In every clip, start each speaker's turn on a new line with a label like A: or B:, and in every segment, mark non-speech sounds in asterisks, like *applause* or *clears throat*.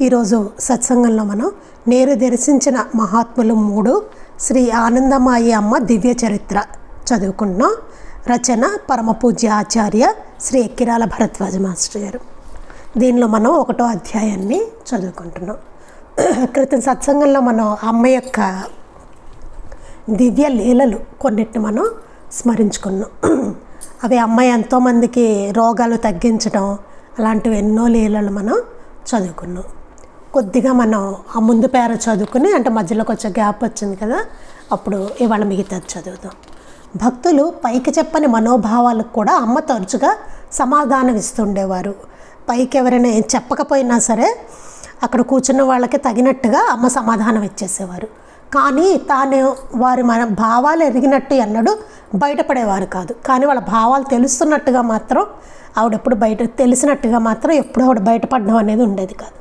A: ఈరోజు సత్సంగంలో మనం నేరు దర్శించిన మహాత్ములు మూడు శ్రీ ఆనందమాయి అమ్మ దివ్య చరిత్ర చదువుకున్నాం రచన పరమపూజ్య ఆచార్య శ్రీ ఎక్కిరాల భరద్వాజ మాస్టర్ గారు. దీనిలో మనం ఒకటో అధ్యాయాన్ని చదువుకుంటున్నాం. క్రితం సత్సంగంలో మనం అమ్మ యొక్క దివ్య లీలలు కొన్నిటిని మనం స్మరించుకున్నాం. అవి అమ్మాయి ఎంతోమందికి రోగాలు తగ్గించడం అలాంటివి ఎన్నో లీలలు మనం చదువుకున్నాం. కొద్దిగా మనం ఆ ముందు పేర చదువుకుని అంటే మధ్యలోకి వచ్చే గ్యాప్ వచ్చింది కదా అప్పుడు ఇవాళ మిగతా చదువుదాం. భక్తులు పైకి చెప్పని మనోభావాలకు కూడా అమ్మ తరచుగా సమాధానం ఇస్తుండేవారు పైకి ఎవరైనా ఏం చెప్పకపోయినా సరే అక్కడ కూర్చున్న వాళ్ళకి తగినట్టుగా అమ్మ సమాధానం ఇచ్చేసేవారు కానీ తాను వారి మన భావాలు ఎరిగినట్టు ఎన్నడూ బయటపడేవారు కాదు. కానీ వాళ్ళ భావాలు తెలుస్తున్నట్టుగా మాత్రం ఆవిడెప్పుడు బయట తెలిసినట్టుగా మాత్రం ఎప్పుడు ఆవిడ బయటపడడం అనేది ఉండేది కాదు.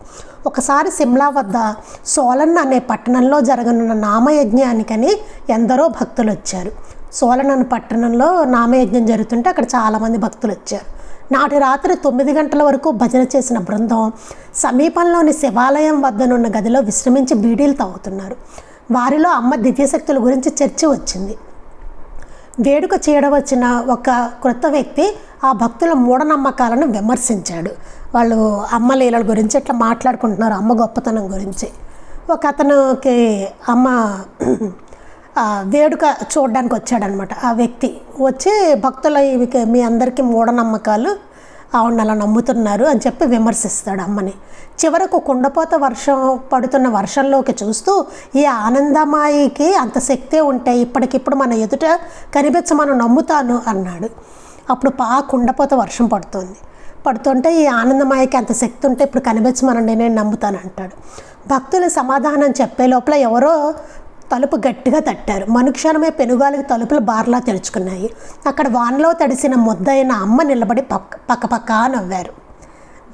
A: ఒకసారి సిమ్లా వద్ద సోలన్ అనే పట్టణంలో జరగనున్న నామయజ్ఞానికని ఎందరో భక్తులు వచ్చారు. సోలన్ అనే పట్టణంలో నామయజ్ఞం జరుగుతుంటే అక్కడ చాలామంది భక్తులు వచ్చారు. నాటి రాత్రి తొమ్మిది గంటల వరకు భజన చేసిన బృందం సమీపంలోని శివాలయం వద్దనున్న గదిలో విశ్రమించి బీడీలు తాగుతున్నారు. వారిలో అమ్మ దివ్యశక్తుల గురించి చర్చ వచ్చింది. వేడుక చేయడం వచ్చిన ఒక క్రొత్త వ్యక్తి ఆ భక్తుల మూఢనమ్మకాలను విమర్శించాడు. వాళ్ళు అమ్మ లీలల గురించి ఇట్లా మాట్లాడుకుంటున్నారు అమ్మ గొప్పతనం గురించి. ఒక అతనికి అమ్మ ఆ, వేడుక చూడడానికి వచ్చాడనమాట. ఆ వ్యక్తి వచ్చి భక్తుల మీ అందరికీ మూఢనమ్మకాలు ఆవిడని అలా నమ్ముతున్నారు అని చెప్పి విమర్శిస్తాడు అమ్మని. చివరకు కుండపోత వర్షం పడుతున్న వర్షంలోకి చూస్తూ ఈ ఆనందమాయికి అంత శక్తే ఉంటే ఇప్పటికిప్పుడు మన ఎదుట కనిపించమని నమ్ముతాను అన్నాడు. అప్పుడు పా కుండపోత వర్షం పడుతుంది. పడుతుంటే ఈ ఆనందమాయకి అంత శక్తి ఉంటే ఇప్పుడు కనిపించమనండి నేను నమ్ముతాను అంటాడు. భక్తులు సమాధానం చెప్పే లోపల ఎవరో తలుపు గట్టిగా తట్టారు. మనుక్షణమే పెనుగాలికి తలుపులు బార్లా తెరుచుకున్నాయి. అక్కడ వానలో తడిసిన ముద్దయిన అమ్మ నిలబడి పక్క పక్క పక్క నవ్వారు.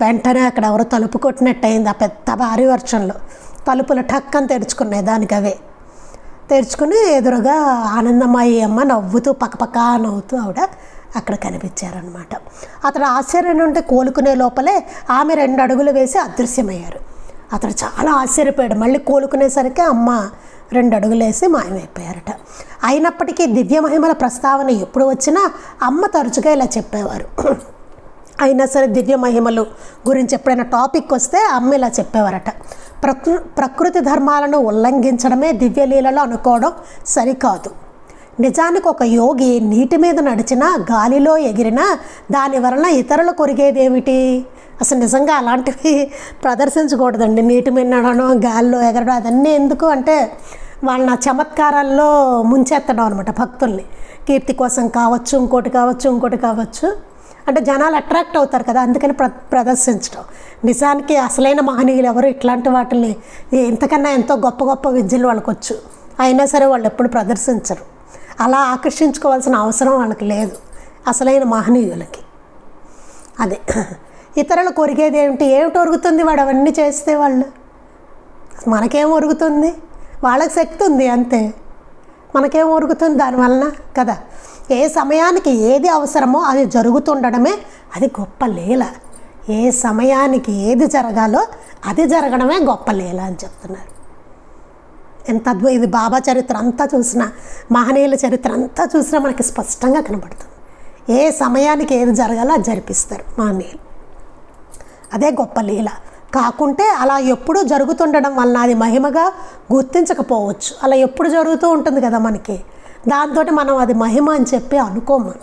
A: వెంటనే అక్కడ ఎవరో తలుపు కొట్టినట్టయింది ఆ పెద్ద భారీ వర్షంలో. తలుపులు టక్కని తెరుచుకున్నాయి దానికి అవే. తెరుచుకుని ఎదురుగా ఆనందమాయి అమ్మ నవ్వుతూ పక్కపక్క నవ్వుతూ ఆవిడ అక్కడ కనిపించారనమాట అతడు ఆశ్చర్యం నుండి కోలుకునే లోపలే ఆమె రెండు అడుగులు వేసి అదృశ్యమయ్యారు. అతడు చాలా ఆశ్చర్యపోయాడు. మళ్ళీ కోలుకునేసరికి అమ్మ రెండు అడుగులు వేసి మాయమైపోయారట. అయినప్పటికీ దివ్య మహిమల ప్రస్తావన ఎప్పుడు వచ్చినా అమ్మ తరచుగా ఇలా చెప్పేవారు. అయినా సరే దివ్య మహిమలు గురించి ఎప్పుడైనా టాపిక్ వస్తే అమ్మ ఇలా చెప్పేవారట. ప్రకృ ప్రకృతి ధర్మాలను ఉల్లంఘించడమే దివ్యలీలలో అనుకోవడం సరికాదు. నిజానికి ఒక యోగి నీటి మీద నడిచినా గాలిలో ఎగిరినా దాని వలన ఇతరులు కొరిగేదేమిటి? అసలు నిజంగా అలాంటివి ప్రదర్శించకూడదండి. నీటి మీద నడవడం గాలిలో ఎగరడం అదన్నీ ఎందుకు అంటే వాళ్ళ చమత్కారాల్లో ముంచెత్తడం అనమాట భక్తుల్ని. కీర్తి కోసం కావచ్చు ఇంకోటి కావచ్చు ఇంకోటి కావచ్చు. అంటే జనాలు అట్రాక్ట్ అవుతారు కదా అందుకని ప్ర ప్రదర్శించడం. నిజానికి అసలైన మహనీయులు ఎవరు? ఇట్లాంటి వాటిని ఇంతకన్నా ఎంతో గొప్ప గొప్ప విద్యలు వాళ్ళకి వచ్చు అయినా సరే వాళ్ళు ఎప్పుడు ప్రదర్శించరు. అలా ఆకర్షించుకోవాల్సిన అవసరం వాళ్ళకి లేదు. అసలైన మహనీయులకి. అదే. ఇతరులు కొరిగేది ఏమిటి? ఏమిటి ఒరుగుతుంది వాడు? అవన్నీ చేస్తే వాళ్ళు. మనకేం ఒరుగుతుంది? వాళ్ళకి శక్తి ఉంది అంతే. మనకేం ఒరుగుతుంది దానివలన? కదా. ఏ సమయానికి ఏది అవసరమో అది జరుగుతుండడమే అది గొప్ప లీల. ఏ సమయానికి ఏది జరగాలో అది జరగడమే గొప్ప లీల అని చెప్తున్నారు. ఎంత అద్భుతం ఇది బాబా చరిత్ర అంతా చూసినా మహనీయుల చరిత్ర అంతా చూసినా మనకి స్పష్టంగా కనబడుతుంది. ఏ సమయానికి ఏది జరగాలో అది జరిపిస్తారు మహనీయులు. అదే గొప్ప లీల. కాకుంటే అలా ఎప్పుడూ జరుగుతుండడం వలన అది మహిమగా గుర్తించకపోవచ్చు. అలా ఎప్పుడు జరుగుతూ ఉంటుంది కదా మనకి. దాంతో మనం అది మహిమ అని చెప్పి అనుకోం మనం.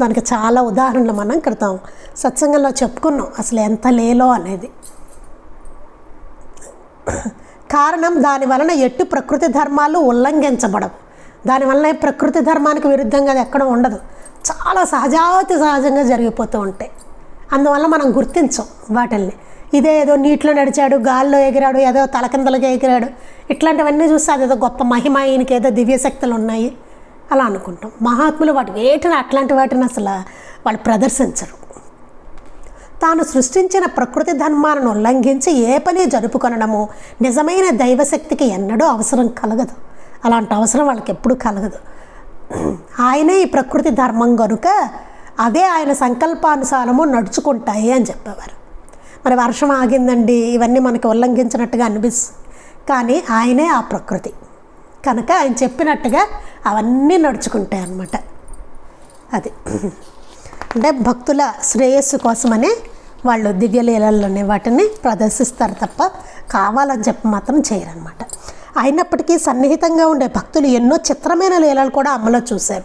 A: దానికి చాలా ఉదాహరణలు మనం క్రితం సత్సంగంలో చెప్పుకున్నాం అసలు ఎంత లేలో అనేది. కారణం దాని వలన ఎట్టు ప్రకృతి ధర్మాలు ఉల్లంఘించబడవు. దానివల్ల ప్రకృతి ధర్మానికి విరుద్ధంగా అది ఎక్కడ ఉండదు. చాలా సహజాతి సహజంగా జరిగిపోతూ ఉంటాయి. అందువల్ల మనం గుర్తించం వాటిల్ని. ఇదే ఏదో నీటిలో నడిచాడు గాల్లో ఎగిరాడు ఏదో తలకిందలుగా ఎగిరాడు. ఇట్లాంటివన్నీ చూస్తే అదేదో గొప్ప మహిమ ఈయనకి ఏదో దివ్యశక్తులు ఉన్నాయి. అలా అనుకుంటాం. మహాత్ములు వాటి వేటిని అట్లాంటి వాటిని అసలు వాళ్ళు ప్రదర్శించరు. తాను సృష్టించిన ప్రకృతి ధర్మాలను ఉల్లంఘించి ఏ పని జరుపుకొనడము నిజమైన దైవశక్తికి ఎన్నడూ అవసరం కలగదు. అలాంటి అవసరం వాళ్ళకి ఎప్పుడూ కలగదు. ఆయనే ఈ ప్రకృతి ధర్మం కనుక అవే ఆయన సంకల్పానుసారము నడుచుకుంటాయి అని చెప్పేవారు. మరి వర్షం ఆగిందండి ఇవన్నీ మనకి ఉల్లంఘించినట్టుగా అనిపిస్తుంది కానీ ఆయనే ఆ ప్రకృతి. కనుక ఆయన చెప్పినట్టుగా అవన్నీ నడుచుకుంటాయి అన్నమాట అది. అంటే భక్తుల శ్రేయస్సు కోసమనే వాళ్ళు దివ్యలీలలోనే వాటిని ప్రదర్శిస్తారు తప్ప కావాలని చెప్పి మాత్రం చేయరనమాట అయినప్పటికీ సన్నిహితంగా ఉండే భక్తులు ఎన్నో చిత్రమైన లీలలు కూడా అమ్మలో చూశారు.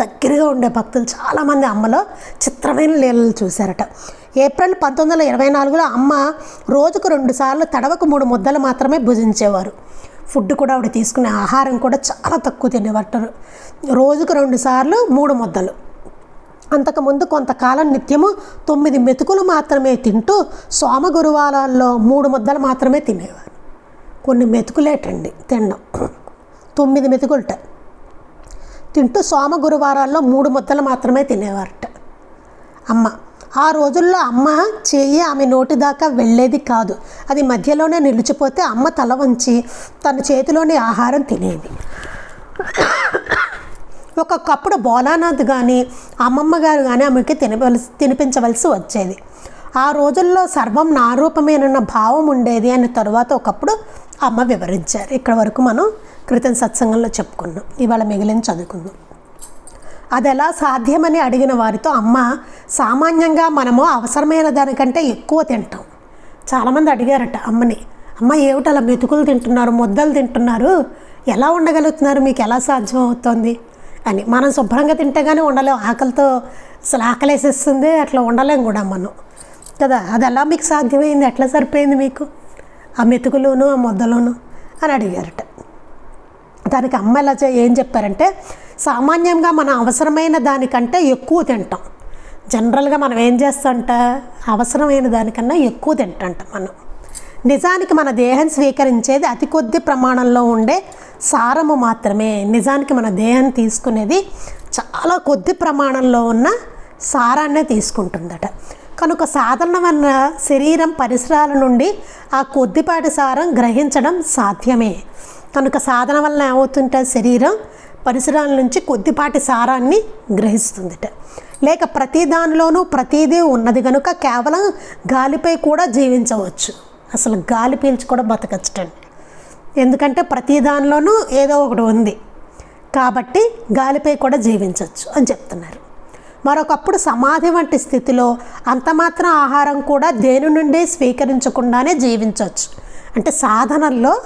A: దగ్గరగా ఉండే భక్తులు చాలామంది అమ్మలో చిత్రమైన లీలలు చూశారట. ఏప్రిల్ పంతొమ్మిది వందల ఇరవై నాలుగులో అమ్మ రోజుకు రెండుసార్లు తడవకు మూడు ముద్దలు మాత్రమే భుజించేవారు. ఫుడ్ కూడా ఆవిడ తీసుకునే ఆహారం కూడా చాలా తక్కువ తినేవారు. రోజుకు రెండుసార్లు మూడు ముద్దలు. అంతకుముందు కొంతకాలం నిత్యము తొమ్మిది మెతుకులు మాత్రమే తింటూ సోమ గురువారాల్లో మూడు ముద్దలు మాత్రమే తినేవారు. కొన్ని మెతుకులేటండి తినడం. తొమ్మిది మెతుకులట. తింటూ సోమ గురువారాల్లో మూడు ముద్దలు మాత్రమే తినేవారట. అమ్మ ఆ రోజుల్లో అమ్మ చేయి ఆమె నోటి దాకా వెళ్ళేది కాదు. అది మధ్యలోనే నిలిచిపోతే అమ్మ తల వంచి తన చేతిలోని ఆహారం తినేది. ఒక్కొక్కప్పుడు బోలానాథ్ కానీ అమ్మమ్మ గారు కానీ ఆమెకి తినవలసి తినిపించవలసి వచ్చేది. ఆ రోజుల్లో సర్వం నా రూపమేనన్న భావం ఉండేది అని తరువాత ఒకప్పుడు అమ్మ వివరించారు. ఇక్కడ వరకు మనం క్రితం సత్సంగంలో చెప్పుకున్నాం. ఇవాళ మిగిలిన చదువుకుందాం. అది ఎలా సాధ్యమని అడిగిన వారితో అమ్మ సామాన్యంగా మనము అవసరమైన దానికంటే ఎక్కువ తింటాం. చాలామంది అడిగారట అమ్మని అమ్మ ఏమిటి అలా మెతుకులు తింటున్నారు ముద్దలు తింటున్నారు? ఎలా ఉండగలుగుతున్నారు? మీకు ఎలా సాధ్యం అవుతోంది అని మనం శుభ్రంగా తింటే కానీ ఉండలేం ఆకలితో అసలు ఆకలేసేస్తుంది అట్లా ఉండలేం కూడా మనం. కదా అది ఎలా మీకు సాధ్యమైంది? ఎట్లా సరిపోయింది మీకు? ఆ మెతుకులోను ఆ ముద్దలోను? అని అడిగారట. దానికి అమ్మ ఎలా చే- ఏం చెప్పారంటే సామాన్యంగా మన అవసరమైన దానికంటే ఎక్కువ తింటాం. జనరల్గా మనం ఏం చేస్తామంట అవసరమైన దానికన్నా ఎక్కువ తింటాంట మనం. నిజానికి మన దేహం స్వీకరించేది అతి కొద్ది ప్రమాణంలో ఉండే సారము మాత్రమే. నిజానికి మన దేహం తీసుకునేది చాలా కొద్ది ప్రమాణంలో ఉన్న సారాన్నే తీసుకుంటుందట. కనుక సాధారణమైన శరీరం పరిసరాల నుండి ఆ కొద్దిపాటి సారం గ్రహించడం సాధ్యమే. కనుక సాధన వలన ఏమవుతుంటే శరీరం పరిసరాల నుంచి కొద్దిపాటి సారాన్ని గ్రహిస్తుందిట. లేక ప్రతి దానిలోనూ ప్రతిదీ ఉన్నది కనుక కేవలం గాలిపై కూడా జీవించవచ్చు. అసలు గాలి పీల్చి కూడా బతకచ్చటండి. ఎందుకంటే ప్రతి దానిలోనూ ఏదో ఒకటి ఉంది. కాబట్టి గాలిపై కూడా జీవించవచ్చు అని చెప్తున్నారు. మరొకప్పుడు సమాధి వంటి స్థితిలో అంతమాత్రం ఆహారం కూడా దేని నుండి స్వీకరించకుండానే జీవించవచ్చు అంటే సాధనల్లో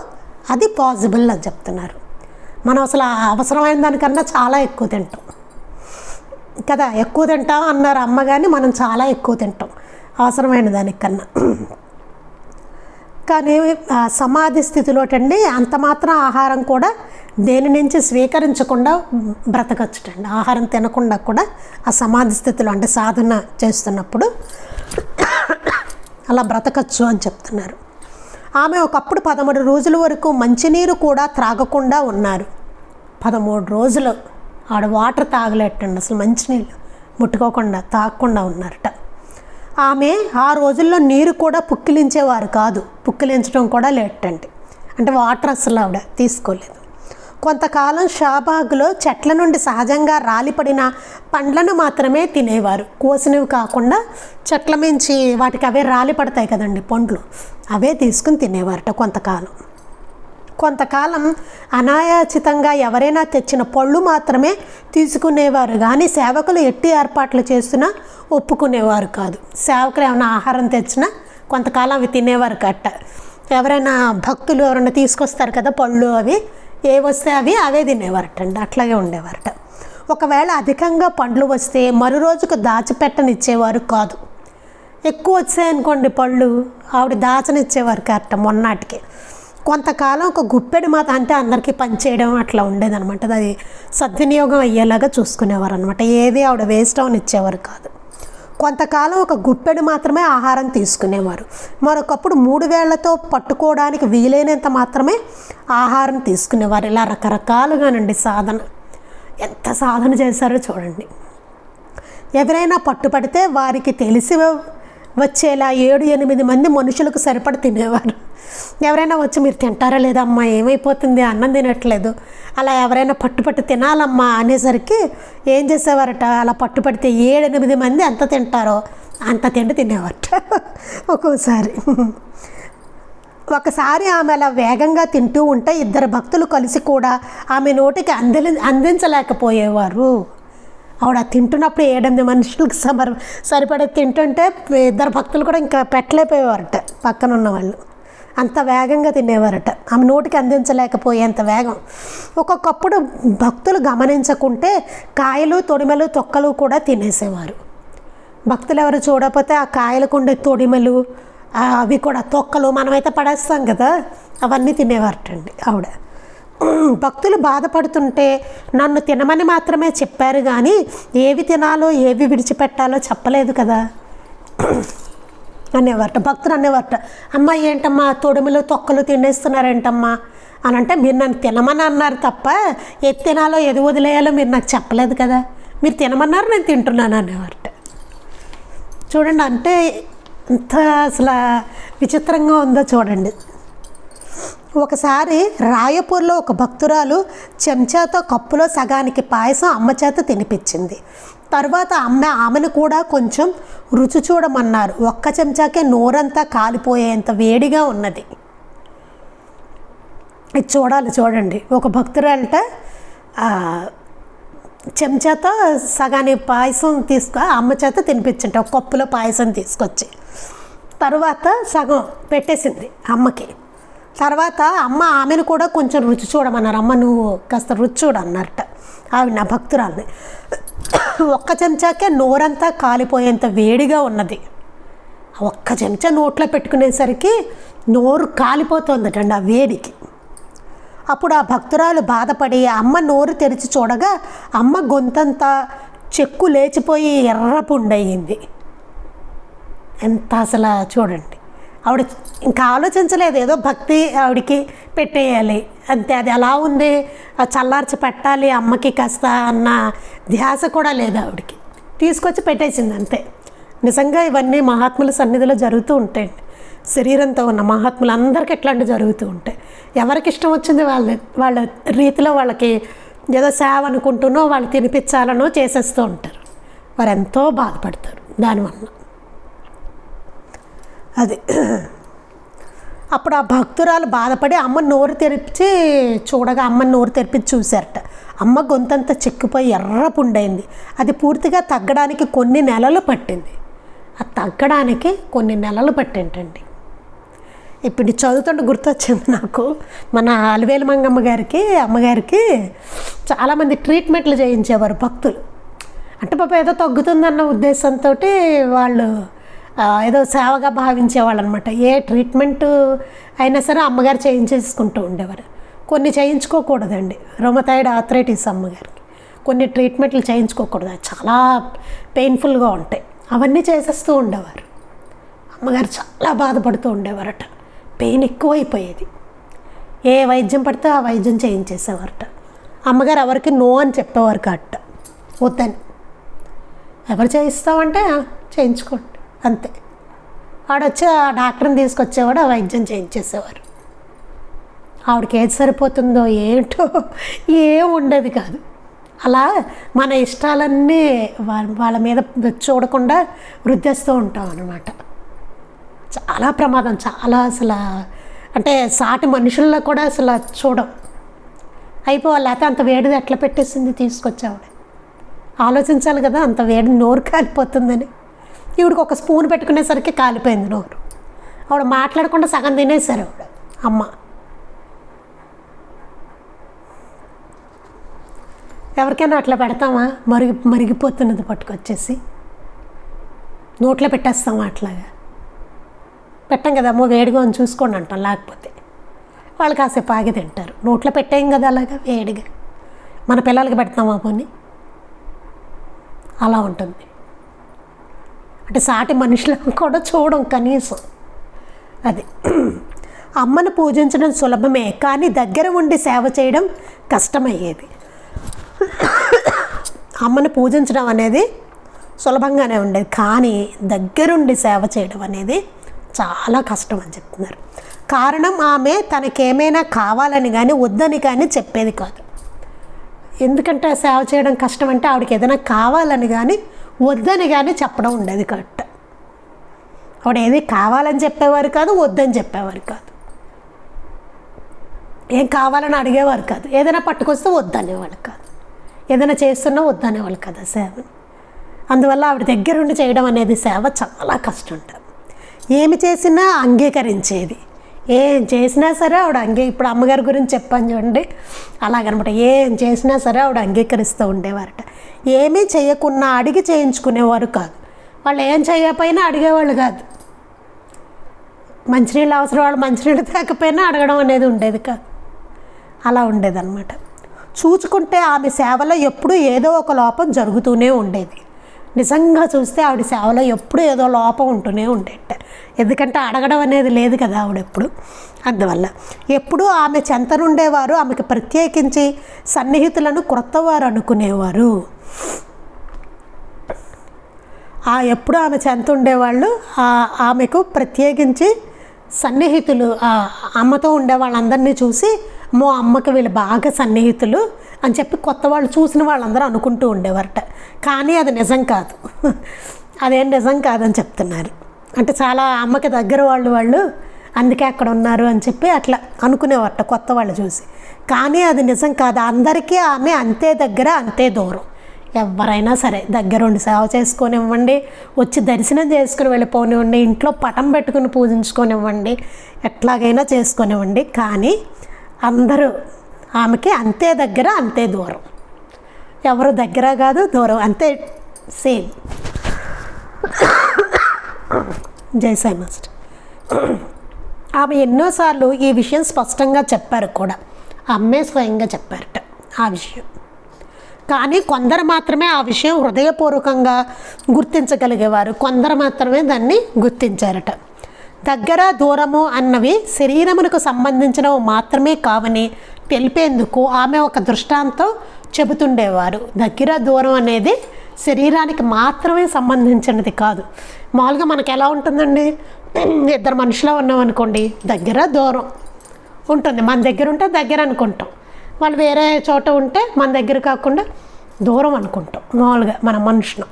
A: అది పాసిబుల్ అని చెప్తున్నారు. మనం అసలు అవసరమైన దానికన్నా చాలా ఎక్కువ తింటాం. కదా ఎక్కువ తింటాం అన్నారు అమ్మ కానీ మనం చాలా ఎక్కువ తింటాం. అవసరమైన దానికన్నా. కానీ ఆ సమాధి స్థితిలోటండి అంత మాత్రం ఆహారం కూడా దేని నుంచి స్వీకరించకుండా బ్రతకచ్చుటండి. ఆహారం తినకుండా కూడా ఆ సమాధి స్థితిలో అంటే సాధన చేస్తున్నప్పుడు అలా బ్రతకచ్చు అని చెప్తున్నారు. ఆమె ఒకప్పుడు పదమూడు రోజుల వరకు మంచినీరు కూడా త్రాగకుండా ఉన్నారు. పదమూడు రోజులు ఆడ వాటర్ తాగలేటండి అసలు మంచినీళ్ళు ముట్టుకోకుండా తాగకుండా ఉన్నారట. ఆమె ఆ రోజుల్లో నీరు కూడా పుక్కిలించేవారు కాదు. పుక్కిలించడం కూడా లేట్ అండి. అంటే వాటర్ అసలు ఆవిడ తీసుకోలేదు. కొంతకాలం షాబాగ్లో చెట్ల నుండి సహజంగా రాలిపడిన పండ్లను మాత్రమే తినేవారు. కోసినవి కాకుండా చెట్ల మించి వాటికి అవే రాలి పడతాయి కదండి పండ్లు. అవే తీసుకుని తినేవారట కొంతకాలం. కొంతకాలం అనాయాచితంగా ఎవరైనా తెచ్చిన పళ్ళు మాత్రమే తీసుకునేవారు. కానీ సేవకులు ఎట్టి ఏర్పాట్లు చేస్తున్నా ఒప్పుకునేవారు కాదు. సేవకులు ఏమైనా ఆహారం తెచ్చినా కొంతకాలం అవి తినేవారు కట్ట. ఎవరైనా భక్తులు ఎవరైనా తీసుకొస్తారు కదా పళ్ళు అవి ఏ వస్తే అవి అవే తినేవారటండి. అట్లాగే ఉండేవారట. ఒకవేళ అధికంగా పండ్లు వస్తే మరో రోజుకు దాచిపెట్టనిచ్చేవారు కాదు. ఎక్కువ వచ్చాయనుకోండి పళ్ళు ఆవిడ దాచనిచ్చేవారు కరెక్ట్ మొన్నటికి. కొంతకాలం ఒక గుప్పెడు మాత అంటే అందరికీ పనిచేయడం అట్లా ఉండేదనమాట అది సద్వినియోగం అయ్యేలాగా చూసుకునేవారు అనమాట ఏది ఆవిడ వేస్ట్ అవును ఇచ్చేవారు కాదు. కొంతకాలం ఒక గుప్పెడు మాత్రమే ఆహారం తీసుకునేవారు. మరొకప్పుడు మూడు వేళ్ళతో పట్టుకోవడానికి వీలైనంత మాత్రమే ఆహారం తీసుకునేవారు. ఇలా రకరకాలుగానండి సాధన. ఎంత సాధన చేశారో చూడండి. ఎవరైనా పట్టుపడితే వారికి తెలిసి వచ్చేలా ఏడు ఎనిమిది మంది మనుషులకు సరిపడి తినేవారు. ఎవరైనా వచ్చి మీరు తింటారా లేదా అమ్మా? ఏమైపోతుంది? అన్నం తినట్లేదు. అలా ఎవరైనా పట్టుపట్టు తినాలమ్మా అనేసరికి ఏం చేసేవారట? అలా పట్టుపడితే ఏడెనిమిది మంది ఎంత తింటారో అంత తిండి తినేవారట. ఒక్కోసారి. ఒకసారి ఆమె అలా వేగంగా తింటూ ఉంటే ఇద్దరు భక్తులు కలిసి కూడా ఆమె నోటికి అందిలి అందించలేకపోయేవారు. ఆవిడ తింటున్నప్పుడు ఏడెనిమిది మనుషులకు సమర్ సరిపడే తింటుంటే ఇద్దరు భక్తులు కూడా ఇంకా పెట్టలేకపోయేవారట పక్కన ఉన్న వాళ్ళు అంత వేగంగా తినేవారట. ఆమె నోటికి అందించలేకపోయేంత వేగం. ఒక్కొక్కప్పుడు భక్తులు గమనించకుంటే కాయలు తొడిమలు తొక్కలు కూడా తినేసేవారు. భక్తులు ఎవరు చూడకపోతే ఆ కాయలకు ఉండే తొడిమలు అవి కూడా తొక్కలు మనమైతే పడేస్తాం కదా అవన్నీ తినేవారటండి ఆవిడ. భక్తులు బాధపడుతుంటే నన్ను తినమని మాత్రమే చెప్పారు కానీ ఏవి తినాలో ఏవి విడిచిపెట్టాలో చెప్పలేదు కదా. అనేవారట భక్తులు అనేవారట అమ్మ ఏంటమ్మా తొడుములు తొక్కలు తినేస్తున్నారేంటమ్మా? అని అంటే మీరు నన్ను తినమని అన్నారు తప్ప ఏది తినాలో ఏది వదిలేయాలో మీరు నాకు చెప్పలేదు కదా. మీరు తినమన్నారు నేను తింటున్నాను అనేవారట. చూడండి అంటే ఎంత అసలు విచిత్రంగా ఉందో చూడండి. ఒకసారి రాయపూర్లో ఒక భక్తురాలు చెంచాతో కప్పులో సగానికి పాయసం అమ్మ చేత తినిపించింది. తర్వాత అమ్మ ఆమెను కూడా కొంచెం రుచి చూడమన్నారు. ఒక్క చెంచాకే నోరంతా కాలిపోయేంత వేడిగా ఉన్నది. ఇది చూడాలి చూడండి. ఒక భక్తురాలట చెంచాతో సగాని పాయసం తీసుకు అమ్మ చేత తినిపించంట ఒక కప్పులో పాయసం తీసుకొచ్చి. తర్వాత సగం పెట్టేసింది అమ్మకి. తర్వాత అమ్మ ఆమెను కూడా కొంచెం రుచి చూడమన్నారు. అమ్మ నువ్వు కాస్త రుచి చూడన్నారట ఆవిడ నా భక్తురాల్ని. ఒక్క చెంచాకే నోరంతా కాలిపోయేంత వేడిగా ఉన్నది. ఆ ఒక్క చెంచా నోట్లో పెట్టుకునేసరికి నోరు కాలిపోతుందటండి ఆ వేడికి. అప్పుడు ఆ భక్తురాలు బాధపడి అమ్మ నోరు తెరిచి చూడగా అమ్మ గొంతంతా చెక్కు లేచిపోయి ఎర్రపుండయింది. ఎంత అసలు చూడండి. ఆవిడ ఇంకా ఆలోచించలేదు. ఏదో భక్తి ఆవిడకి పెట్టేయాలి. అంతే అది ఎలా ఉంది. చల్లార్చి పెట్టాలి అమ్మకి కాస్త అన్న ధ్యాస కూడా లేదు ఆవిడకి. తీసుకొచ్చి పెట్టేసింది అంతే. నిజంగా ఇవన్నీ మహాత్ముల సన్నిధిలో జరుగుతూ ఉంటాయండి శరీరంతో ఉన్న మహాత్ములు అందరికీ ఇట్లాంటివి జరుగుతూ ఉంటాయి. ఎవరికి ఇష్టం వచ్చింది వాళ్ళ వాళ్ళ రీతిలో వాళ్ళకి ఏదో సేవ అనుకుంటున్నో వాళ్ళు తినిపించాలనో చేసేస్తూ ఉంటారు. వారు ఎంతో బాధపడతారు. దానివల్ల అది. అప్పుడు ఆ భక్తురాలు బాధపడి అమ్మ నోరు తెరిపించి చూడగా అమ్మ నోరు తెరిపించి చూశారట. అమ్మ గొంతంతా చెక్కిపోయి ఎర్ర పుండైంది. అది పూర్తిగా తగ్గడానికి కొన్ని నెలలు పట్టింది. అది తగ్గడానికి కొన్ని నెలలు పట్టింటండి ఇప్పుడు చదువుతుంటే గుర్తొచ్చింది నాకు. మన అలివేలు మంగమ్మ గారికి అమ్మగారికి చాలామంది ట్రీట్మెంట్లు చేయించేవారు భక్తులు. అంటే పాప ఏదో తగ్గుతుందన్న ఉద్దేశంతో వాళ్ళు ఏదో సేవగా భావించేవాళ్ళు అనమాట ఏ ట్రీట్మెంట్ అయినా సరే అమ్మగారు చేయించేసుకుంటూ ఉండేవారు. కొన్ని చేయించుకోకూడదండి. రొమథైడ్ ఆథరైటిస్ అమ్మగారికి. కొన్ని ట్రీట్మెంట్లు చేయించుకోకూడదు. చాలా పెయిన్ఫుల్గా ఉంటాయి. అవన్నీ చేసేస్తూ ఉండేవారు. అమ్మగారు చాలా బాధపడుతూ ఉండేవారట. పెయిన్ ఎక్కువైపోయేది. ఏ వైద్యం పడితే ఆ వైద్యం చేయించేసేవారట. అమ్మగారు ఎవరికి నో అని చెప్పేవారు కట్ట వద్దని. ఎవరు చేయిస్తామంటే చేయించుకోండి. అంతే. ఆడొచ్చి ఆ డాక్టర్ని తీసుకొచ్చేవాడు ఆ వైద్యం చేయించేసేవారు. ఆవిడకి ఏది సరిపోతుందో ఏంటో ఏం ఉండేది కాదు. అలా మన ఇష్టాలన్నీ వాళ్ళ మీద చూడకుండా వృద్ధిస్తూ ఉంటాం అన్నమాట. చాలా ప్రమాదం చాలా అసలు అంటే సాటి మనుషుల్లో కూడా అసలు చూడం. అయిపోవాలి లేకపోతే అంత వేడిది ఎట్లా పెట్టేసింది తీసుకొచ్చి ఆలోచించాలి కదా అంత వేడి నోరు కాలిపోతుందని. ఈవిడికి ఒక స్పూన్ పెట్టుకునేసరికి కాలిపోయింది నోరు. ఆవిడ మాట్లాడకుండా సగం తినేసారు ఆవిడ అమ్మ. ఎవరికైనా అట్లా పెడతామా? మరిగి మరిగిపోతున్నది పట్టుకొచ్చేసి. నోట్లో పెట్టేస్తామా అట్లాగా. పెట్టాం కదా అమ్మో వేడిగా అని చూసుకోండి అంటాం లేకపోతే. వాళ్ళు కాసేపు ఆగి తింటారు. నోట్లో పెట్టాం కదా అలాగా వేడిగా. మన పిల్లలకి పెడతామా పోనీ? అలా ఉంటుంది. అంటే సాటి మనుషులను కూడా చూడం కనీసం. అది. అమ్మను పూజించడం సులభమే కానీ దగ్గర ఉండి సేవ చేయడం కష్టమయ్యేది. అమ్మను పూజించడం అనేది సులభంగానే ఉండేది కానీ దగ్గరుండి సేవ చేయడం అనేది చాలా కష్టం అని చెప్తున్నారు. కారణం ఆమె తనకేమైనా కావాలని కానీ వద్దని కానీ చెప్పేది కాదు. ఎందుకంటే సేవ చేయడం కష్టం అంటే ఆవిడకి ఏదైనా కావాలని కానీ వద్దని కానీ చెప్పడం ఉండేది కరెక్ట్. ఆవిడ ఏది కావాలని చెప్పేవారు కాదు వద్దని చెప్పేవారు కాదు. ఏం కావాలని అడిగేవారు కాదు. ఏదైనా పట్టుకొస్తే వద్దనేవాళ్ళు కాదు. ఏదైనా చేస్తున్నా వద్దనేవాళ్ళు కదా సేవ. అందువల్ల ఆవిడ దగ్గరుండి చేయడం అనేది సేవ చాలా కష్టం ఉంటుంది ఏమి చేసినా అంగీకరించేది. ఏం చేసినా సరే ఆవిడ అంగీ ఇప్పుడు అమ్మగారి గురించి చెప్పాను చూడండి. అలాగనమాట. ఏం చేసినా సరే ఆవిడ అంగీకరిస్తూ ఉండేవారట. ఏమీ చేయకున్నా అడిగి చేయించుకునేవారు కాదు. వాళ్ళు ఏం చేయకపోయినా అడిగేవాళ్ళు కాదు. మంచినీళ్ళు అవసరం వాళ్ళు మంచినీళ్ళు తేకపోయినా అడగడం అనేది ఉండేది కాదు. అలా ఉండేదన్నమాట చూచుకుంటే ఆమె సేవలో ఎప్పుడూ ఏదో ఒక లోపం జరుగుతూనే ఉండేది. నిజంగా చూస్తే ఆవిడ సేవలో ఎప్పుడూ ఏదో లోపం ఉంటూనే ఉండేట. ఎందుకంటే అడగడం అనేది లేదు కదా ఆవిడ ఎప్పుడు. అందువల్ల ఎప్పుడూ ఆమె చెంతనుండేవారు ఆమెకు ప్రత్యేకించి సన్నిహితులను క్రొత్తవారు అనుకునేవారు. ఆ ఎప్పుడు ఆమె చెంత ఉండేవాళ్ళు ఆ- ఆమెకు ప్రత్యేకించి సన్నిహితులు ఆ అమ్మతో ఉండే వాళ్ళందరినీ చూసి మో అమ్మకి వీళ్ళు బాగా సన్నిహితులు అని చెప్పి కొత్త వాళ్ళు చూసిన వాళ్ళందరూ అనుకుంటూ ఉండేవారట. కానీ అది నిజం కాదు. అదేం నిజం కాదని చెప్తున్నారు. అంటే చాలా అమ్మకి దగ్గర వాళ్ళు వాళ్ళు అందుకే అక్కడ ఉన్నారు అని చెప్పి అట్లా అనుకునేవారట కొత్త వాళ్ళు చూసి. కానీ అది నిజం కాదు. అందరికీ ఆమె అంతే దగ్గర అంతే దూరం. ఎవరైనా సరే దగ్గరుండి సేవ చేసుకొనివ్వండి వచ్చి దర్శనం చేసుకుని వెళ్ళిపోనివ్వండి ఇంట్లో పటం పెట్టుకుని పూజించుకొనివ్వండి ఎట్లాగైనా చేసుకొనివ్వండి. కానీ అందరూ ఆమెకి అంతే దగ్గర అంతే దూరం. ఎవరు దగ్గర కాదు దూరం అంతే సేమ్. జై సాయి మాస్టర్. ఆమె ఎన్నోసార్లు ఈ విషయం స్పష్టంగా చెప్పారు కూడా. అమ్మే స్వయంగా చెప్పారట ఆ విషయం. కానీ కొందరు మాత్రమే ఆ విషయం హృదయపూర్వకంగా గుర్తించగలిగేవారు. కొందరు మాత్రమే దాన్ని గుర్తించారట. దగ్గర దూరము అన్నవి శరీరమునకు సంబంధించినవి మాత్రమే కావని తెలిపేందుకు ఆమె ఒక దృష్టాంతం చెబుతుండేవారు. దగ్గర దూరం అనేది శరీరానికి మాత్రమే సంబంధించినది కాదు. మామూలుగా మనకి ఎలా ఉంటుందండి? *clears throat* ఇద్దరు మనుషులు ఉన్నాం అనుకోండి. దగ్గర దూరం ఉంటుంది. మన దగ్గర ఉంటే దగ్గర అనుకుంటాం. వాళ్ళు వేరే చోట ఉంటే మన దగ్గర కాకుండా దూరం అనుకుంటాం. మామూలుగా మన మనుషులు.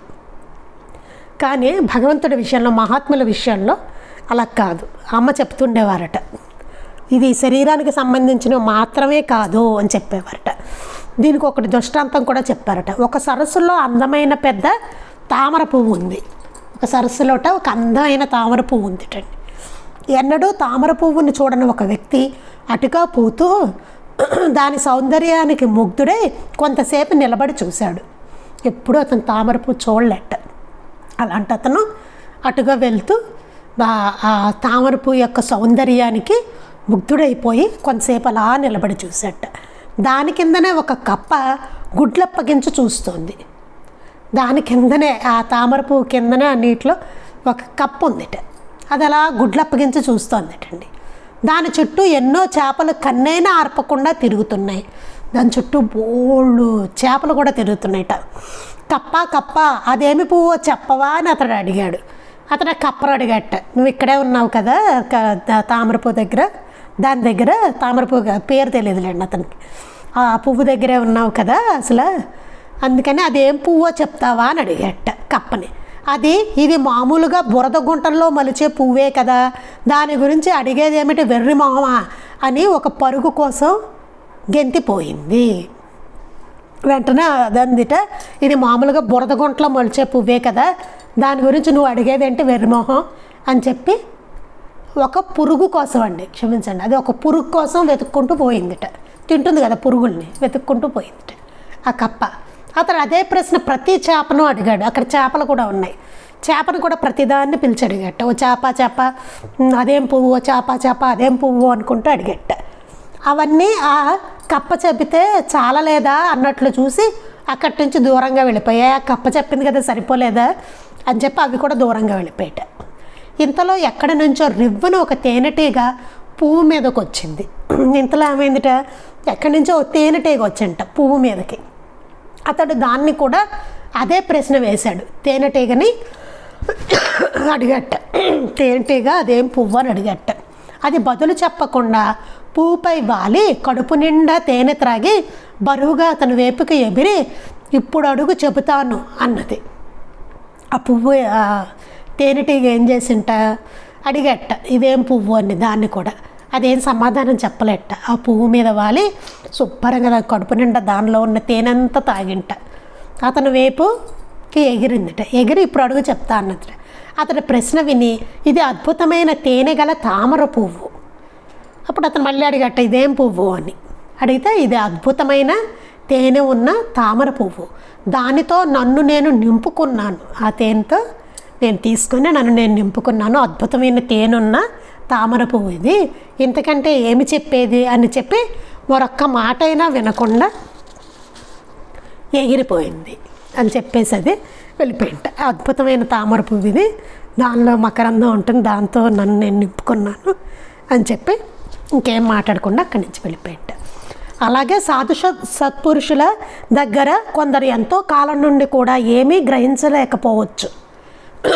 A: కానీ భగవంతుడి విషయంలో మహాత్ముల విషయంలో అలా కాదు. అమ్మ చెప్తుండేవారట. ఇది శరీరానికి సంబంధించిన మాత్రమే కాదు అని చెప్పేవారట. దీనికి ఒకటి దృష్టాంతం కూడా చెప్పారట. ఒక సరస్సులో అందమైన పెద్ద తామర పువ్వు ఉంది. ఒక సరస్సులోట ఒక అందమైన తామర పువ్వు ఉందిటండి. ఎన్నడూ తామర పువ్వుని చూడని ఒక వ్యక్తి అటుగా పోతూ దాని సౌందర్యానికి ముగ్ధుడై కొంతసేపు నిలబడి చూశాడు. ఎప్పుడూ అతను తామర పువ్వు చూడలేట. అలాంటి అతను అటుగా వెళ్తూ ఆ- ఆ యొక్క సౌందర్యానికి ముగ్ధుడైపోయి కొంతసేపు అలా నిలబడి చూశాట. దాని కిందనే ఒక కప్ప గుడ్లప్పగించి చూస్తోంది. దాని కిందనే ఆ తామరపు కిందనే ఆ నీటిలో ఒక కప్పు ఉందిట. అది అలా గుడ్లప్పగించి చూస్తోందిటండి. దాని చుట్టూ ఎన్నో చేపలు కన్నైనా ఆర్పకుండా తిరుగుతున్నాయి. దాని చుట్టూ బోళ్ళు చేపలు కూడా తిరుగుతున్నాయట. కప్ప కప్ప అదేమి పువ్వో చెప్పవా అని అతడు అడిగాడు. అతను కప్పరు అడిగట నువ్వు ఇక్కడే ఉన్నావు కదా క- దగ్గర? దాని దగ్గర తామరపువ్వు పేరు తెలియదులేండి అతనికి. ఆ పువ్వు దగ్గరే ఉన్నావు కదా అసలు. అందుకని అదేం పువ్వో చెప్తావా? అని అడిగట కప్పని. అది ఇది మామూలుగా బురద గుంటల్లో మలిచే పువ్వే కదా. దాని గురించి అడిగేది ఏమిటి వెర్రి మొహమా అని ఒక పరుగు కోసం గెంతిపోయింది. వెంటనే అదందిట ఇది మామూలుగా బురద గుంటలో మొలిచే పువ్వే కదా. దాని గురించి నువ్వు అడిగేదేంటి వెర్రిమోహం అని చెప్పి ఒక పురుగు కోసం అండి క్షమించండి. అది ఒక పురుగు కోసం వెతుక్కుంటూ పోయిందిట. తింటుంది కదా పురుగుల్ని వెతుక్కుంటూ పోయిందిట. ఆ కప్ప. అతను అదే ప్రశ్న ప్రతి చేపను అడిగాడు. అక్కడ చేపలు కూడా ఉన్నాయి. చేపను కూడా ప్రతిదాన్ని పిలిచి అడిగట్ట ఓ చేప చేప అదేం పువ్వు ఓ చేప చేప అదేం పువ్వు అనుకుంటూ అడిగట్ట అవన్నీ ఆ కప్ప చెబితే చాలలేదా అన్నట్లు చూసి అక్కడి నుంచి దూరంగా వెళ్ళిపోయాయి. ఆ కప్ప చెప్పింది కదా సరిపోలేదా? అని చెప్పి అవి కూడా దూరంగా వెళ్ళిపోయాయి ఇంతలో ఎక్కడి నుంచో రివ్వను ఒక తేనెటీగ పువ్వు మీదకి వచ్చింది ఇంతలో ఏమైందిట? ఎక్కడి నుంచో ఒక తేనెటీగ వచ్చింట పువ్వు మీదకి. అతడు దాన్ని కూడా అదే ప్రశ్న వేశాడు. తేనెటీగని అడిగట్ట తేనెటీగ అదేం పువ్వు అని అడిగట్ట అది బదులు చెప్పకుండా పువ్వుపై వాలి కడుపు నిండా తేనె త్రాగి బరువుగా అతని వైపుకి ఎగిరి ఇప్పుడు అడుగు చెబుతాను అన్నది. ఆ పువ్వు తేనెటీగ ఏం చేసింట? అడిగట్ట ఇదేం పువ్వు? అని దాన్ని కూడా. అదేం సమాధానం చెప్పలేట. ఆ పువ్వు మీద వాలి శుభ్రంగా దాని కడుపు నిండా దానిలో ఉన్న తేనెంతా తాగింట. అతను వేపుకి ఎగిరిందిట. ఎగిరి ఇప్పుడు అడుగు చెప్తా అన్నది అతని ప్రశ్న విని ఇది అద్భుతమైన తేనె గల తామర పువ్వు. అప్పుడు అతను మళ్ళీ అడిగట్ట ఇదేం పువ్వు? అని. అడిగితే ఇది అద్భుతమైన తేనె ఉన్న తామర పువ్వు. దానితో నన్ను నేను నింపుకున్నాను. ఆ తేనెతో నేను తీసుకొని నన్ను నేను నింపుకున్నాను. అద్భుతమైన తేనున్న తామర పువ్వు ఇది. ఇంతకంటే ఏమి చెప్పేది అని చెప్పి మరొక్క మాట అయినా వినకుండా ఎగిరిపోయింది అని చెప్పేసి అది వెళ్ళిపోయింట అద్భుతమైన తామర పువ్వు ఇది. దానిలో మకరందం ఉంటుంది. దాంతో నన్ను నేను నింపుకున్నాను అని చెప్పి ఇంకేం మాట్లాడకుండా అక్కడి నుంచి వెళ్ళిపోయింట అలాగే సాధు సత్- సత్పురుషుల దగ్గర కొందరు ఎంతో కాలం నుండి కూడా ఏమీ గ్రహించలేకపోవచ్చు.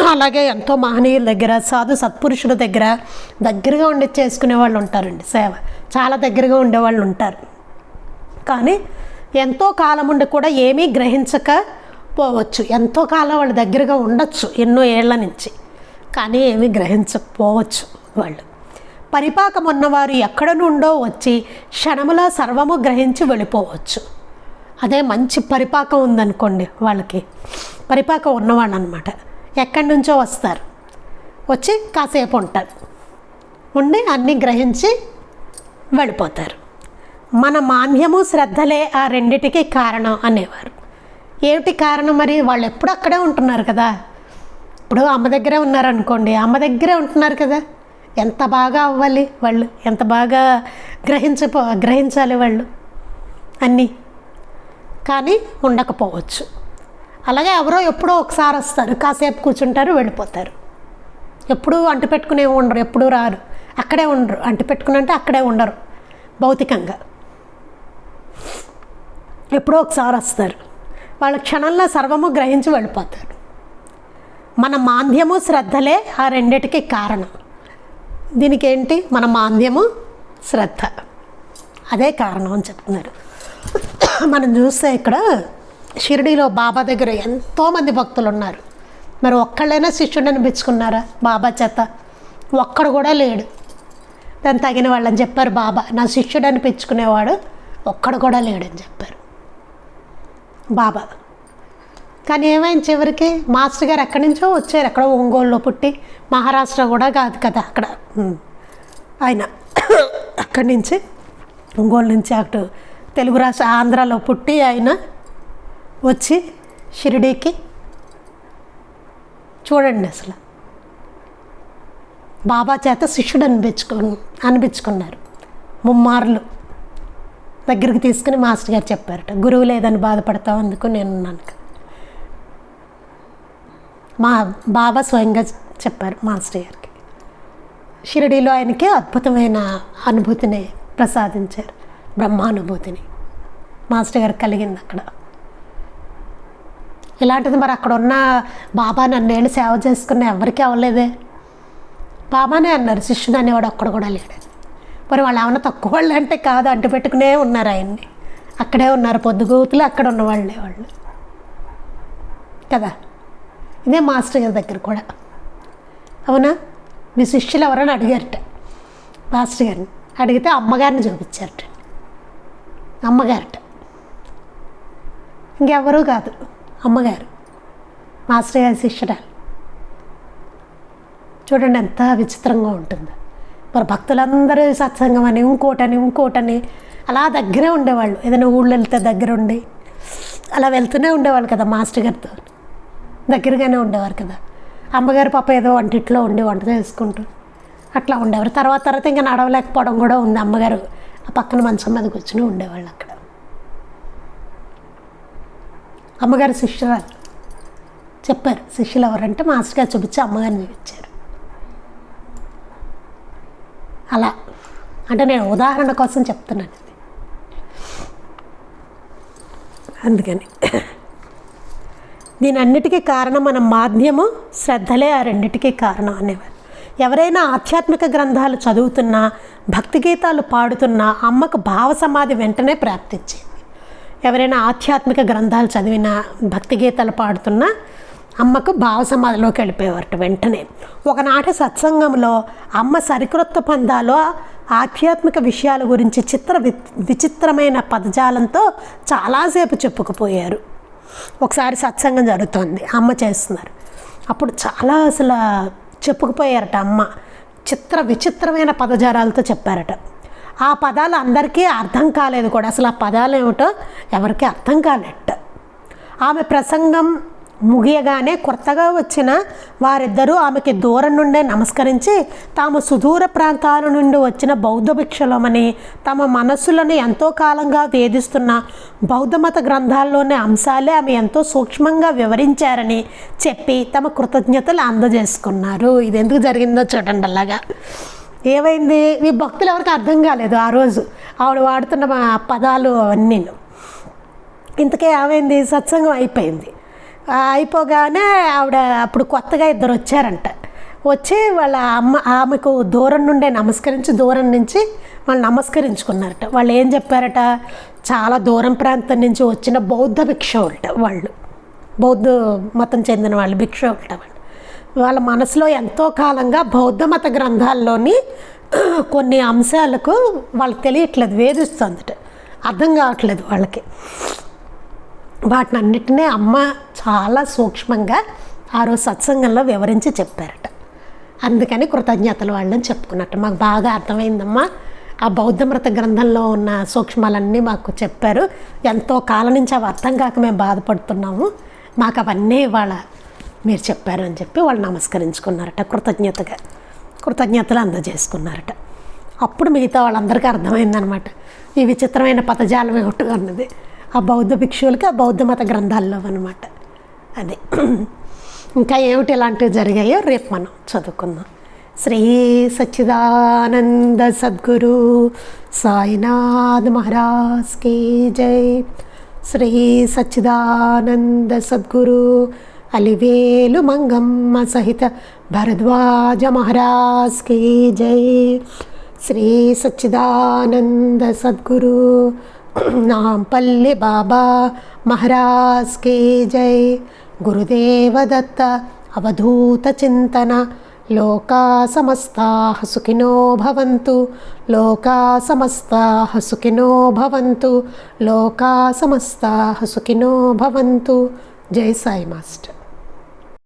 A: అలాగే ఎంతో మహనీయుల దగ్గర సాధు సత్పురుషుల దగ్గర దగ్గరగా ఉండి చేసుకునే వాళ్ళు ఉంటారండి సేవ. చాలా దగ్గరగా ఉండేవాళ్ళు ఉంటారు. కానీ ఎంతో కాలం ఉండి కూడా ఏమీ గ్రహించకపోవచ్చు. ఎంతో కాలం వాళ్ళ దగ్గరగా ఉండొచ్చు ఎన్నో ఏళ్ళ నుంచి. కానీ ఏమీ గ్రహించకపోవచ్చు వాళ్ళు. పరిపాకం ఉన్నవారు ఎక్కడ నుండో వచ్చి క్షణములో సర్వము గ్రహించి వెళ్ళిపోవచ్చు. అదే మంచి పరిపాకం ఉందనుకోండి వాళ్ళకి. పరిపాకం ఉన్నవాళ్ళు అనమాట ఎక్కడి నుంచో వస్తారు. వచ్చి కాసేపు ఉంటారు. ఉండి అన్నీ గ్రహించి వెళ్ళిపోతారు. మన మాన్యము శ్రద్ధలే ఆ రెండిటికి కారణం అనేవారు. ఏమిటి కారణం మరి? వాళ్ళు ఎప్పుడు అక్కడే ఉంటున్నారు కదా? ఇప్పుడు అమ్మ దగ్గరే ఉన్నారనుకోండి. అమ్మ దగ్గరే ఉంటున్నారు కదా? ఎంత బాగా అవ్వాలి వాళ్ళు? ఎంత బాగా గ్రహించపో గ్రహించాలి వాళ్ళు? అన్నీ. కానీ ఉండకపోవచ్చు. అలాగే ఎవరో ఎప్పుడో ఒకసారి వస్తారు. కాసేపు కూర్చుంటారు వెళ్ళిపోతారు. ఎప్పుడూ అంటు పెట్టుకునే ఉండరు ఎప్పుడూ రారు. అక్కడే ఉండరు. అంటు పెట్టుకుని అంటే అక్కడే ఉండరు భౌతికంగా. ఎప్పుడో ఒకసారి వస్తారు. వాళ్ళ క్షణంలో సర్వము గ్రహించి వెళ్ళిపోతారు. మన మాంద్యము శ్రద్ధలే ఆ రెండిటికి కారణం. దీనికి ఏంటి మన మాంద్యము శ్రద్ధ. అదే కారణం అని చెప్తున్నారు మనం చూస్తే ఇక్కడ షిరిడీలో బాబా దగ్గర ఎంతోమంది భక్తులు ఉన్నారు మరి ఒక్కళ్ళైనా శిష్యుడు అనిపించుకున్నారా? బాబా చేత. ఒక్కడు కూడా లేడు. దాని తగిన వాళ్ళని చెప్పారు బాబా. నా శిష్యుడు అనిపించుకునేవాడు ఒక్కడు కూడా లేడని చెప్పారు. బాబా. కానీ ఏమైంది చివరికి? మాస్టర్ గారు ఎక్కడి నుంచో వచ్చారు. ఎక్కడో ఒంగోలులో పుట్టి. మహారాష్ట్ర కూడా కాదు కదా అక్కడ. ఆయన అక్కడి నుంచి ఒంగోలు నుంచి అటు తెలుగు రాష్ట్ర ఆంధ్రాలో పుట్టి ఆయన వచ్చి షిరిడీకి. చూడండి అసలు. బాబా చేత శిష్యుడు అనిపించుకు అనిపించుకున్నారు. ముమ్మార్లు దగ్గరికి తీసుకుని మాస్టర్ గారు చెప్పారట గురువు లేదని బాధపడతావు అందుకు నేను ఉన్నాను మా బాబా స్వయంగా చెప్పారు మాస్టర్ గారికి. షిరిడీలో ఆయనకి అద్భుతమైన అనుభూతిని ప్రసాదించారు బ్రహ్మానుభూతిని. మాస్టర్ గారికి కలిగింది అక్కడ. ఇలాంటిది మరి అక్కడ ఉన్న బాబా నన్నేళ్ళు సేవ చేసుకున్న ఎవరికీ అవ్వలేదే? బాబానే అన్నారు శిష్యుడు అనేవాడు ఒక్కడు కూడా లేడు. మరి వాళ్ళు ఏమన్నా తక్కువ వాళ్ళు అంటే కాదు అంటు పెట్టుకునే ఉన్నారు ఆయన్ని. అక్కడే ఉన్నారు పొద్దుగూతులు అక్కడ ఉన్న వాళ్ళే వాళ్ళు. కదా? ఇదే మాస్టర్ గారి దగ్గర కూడా. అవునా? మీ శిష్యులు ఎవరైనా అడిగారట. మాస్టర్ గారిని. అడిగితే అమ్మగారిని చూపించారట. అమ్మగారట. ఇంకెవరూ కాదు అమ్మగారు. మాస్టర్ గారి శిష్యురాలు. చూడండి ఎంత విచిత్రంగా ఉంటుందో. మరి భక్తులందరూ సత్సంగం అని ఇంకోటని ఇంకోటని అలా దగ్గరే ఉండేవాళ్ళు. ఏదైనా ఊళ్ళో వెళ్తే దగ్గర ఉండి అలా వెళ్తూనే ఉండేవాళ్ళు కదా మాస్టర్ గారితో. దగ్గరగానే ఉండేవారు కదా. అమ్మగారు పాప ఏదో వంటిట్లో ఉండి వంట చేసుకుంటూ అట్లా ఉండేవారు. తర్వాత తర్వాత ఇంకా నడవలేకపోవడం కూడా ఉంది అమ్మగారు. ఆ పక్కన మంచం మీద కూర్చుని ఉండేవాళ్ళు అక్కడ. అమ్మగారి శిష్యురాలు. చెప్పారు శిష్యులు ఎవరంటే మాస్టర్ గారు చూపించి అమ్మగారిని చూపించారు. అలా. అంటే నేను ఉదాహరణ కోసం చెప్తున్నాను ఇది. అందుకని. దీని అన్నిటికీ కారణం మన మాధ్యము శ్రద్ధలే ఆ రెండిటికీ కారణం అనేవారు. ఎవరైనా ఆధ్యాత్మిక గ్రంథాలు చదువుతున్నా భక్తి గీతాలు పాడుతున్నా అమ్మకు భావ సమాధి వెంటనే ప్రాప్తించింది ఎవరైనా ఆధ్యాత్మిక గ్రంథాలు చదివినా భక్తి గీతాలు పాడుతున్నా అమ్మకు భావ సమాధిలోకి వెళ్ళిపోయేవారట వెంటనే. ఒకనాటి సత్సంగంలో అమ్మ సరికృత్త పందాలో ఆధ్యాత్మిక విషయాల గురించి చిత్ర వి విచిత్రమైన పదజాలంతో చాలాసేపు చెప్పుకుపోయారు. ఒకసారి సత్సంగం జరుగుతోంది అమ్మ చేస్తున్నారు. అప్పుడు చాలా అసలు చెప్పుకుపోయారట అమ్మ. చిత్ర విచిత్రమైన పదజారాలతో చెప్పారట. ఆ పదాలు అందరికీ అర్థం కాలేదు కూడా. అసలు ఆ పదాలు ఏమిటో ఎవరికీ అర్థం కాలేట ఆమె ప్రసంగం ముగియగానే కొత్తగా వచ్చిన వారిద్దరూ ఆమెకి దూరం నుండే నమస్కరించి తాము సుదూర ప్రాంతాల నుండి వచ్చిన బౌద్ధ భిక్షలమని తమ మనస్సులను ఎంతో కాలంగా వేధిస్తున్న బౌద్ధ మత గ్రంథాల్లోని అంశాలే ఆమె ఎంతో సూక్ష్మంగా వివరించారని చెప్పి తమ కృతజ్ఞతలు అందజేసుకున్నారు. ఇది ఎందుకు జరిగిందో చూడండి అలాగా. ఏమైంది? ఈ భక్తులు ఎవరికి అర్థం కాలేదు ఆ రోజు. ఆవిడ వాడుతున్న మా పదాలు అవన్నీ ఇంతకే ఏమైంది? సత్సంగం అయిపోయింది. అయిపోగానే ఆవిడ అప్పుడు కొత్తగా ఇద్దరు వచ్చారంట. వచ్చి వాళ్ళ అమ్మ ఆమెకు దూరం నుండే నమస్కరించి దూరం నుంచి వాళ్ళు నమస్కరించుకున్నారట. వాళ్ళు ఏం చెప్పారట? చాలా దూరం ప్రాంతం నుంచి వచ్చిన బౌద్ధ భిక్షువులట వాళ్ళు. బౌద్ధ మతం చెందిన వాళ్ళు భిక్షువులట వాళ్ళు. వాళ్ళ మనసులో ఎంతో కాలంగా బౌద్ధ మత గ్రంథాల్లోని కొన్ని అంశాలకు వాళ్ళకి తెలియట్లేదు వేధిస్తుందట. అర్థం కావట్లేదు వాళ్ళకి. వాటిని అన్నిటినీ అమ్మ చాలా సూక్ష్మంగా ఆ రోజు సత్సంగంలో వివరించి చెప్పారట. అందుకని కృతజ్ఞతలు వాళ్ళని చెప్పుకున్నట్టు. మాకు బాగా అర్థమైందమ్మా. ఆ బౌద్ధ మృత గ్రంథంలో ఉన్న సూక్ష్మాలన్నీ మాకు చెప్పారు. ఎంతో కాలం నుంచి అవి అర్థం కాక మేము బాధపడుతున్నాము. మాకు అవన్నీ ఇవాళ మీరు చెప్పారు అని చెప్పి వాళ్ళు నమస్కరించుకున్నారట. కృతజ్ఞతగా కృతజ్ఞతలు అందజేసుకున్నారట. అప్పుడు మిగతా వాళ్ళందరికీ అర్థమైందనమాట ఈ విచిత్రమైన పదజాలం ఒకటి అన్నది. ఆ బౌద్ధ భిక్షువులకి ఆ బౌద్ధ మత గ్రంథాల్లో అనమాట అదే. ఇంకా ఏమిటి ఇలాంటివి జరిగాయో రేపు మనం చదువుకుందాం. శ్రీ సచ్చిదానంద సద్గురు సాయినాథ్ మహారాజ్ కీ జై. శ్రీ సచ్చిదానంద సద్గురు అలివేలు మంగమ్మ సహిత భరద్వాజ మహారాజ్ కీ జై. శ్రీ సచ్చిదానంద సద్గురు నాంపల్లి బాబా మహారాజ్ కే జై గురుదేవ దత్త అవధూత చింతన లోకా సమస్తా సుఖినో భవంతు లోకా సమస్తా సుఖినో భవంతు లోకా సమస్తా సుఖినో భవంతు జై సాయి మాస్టర్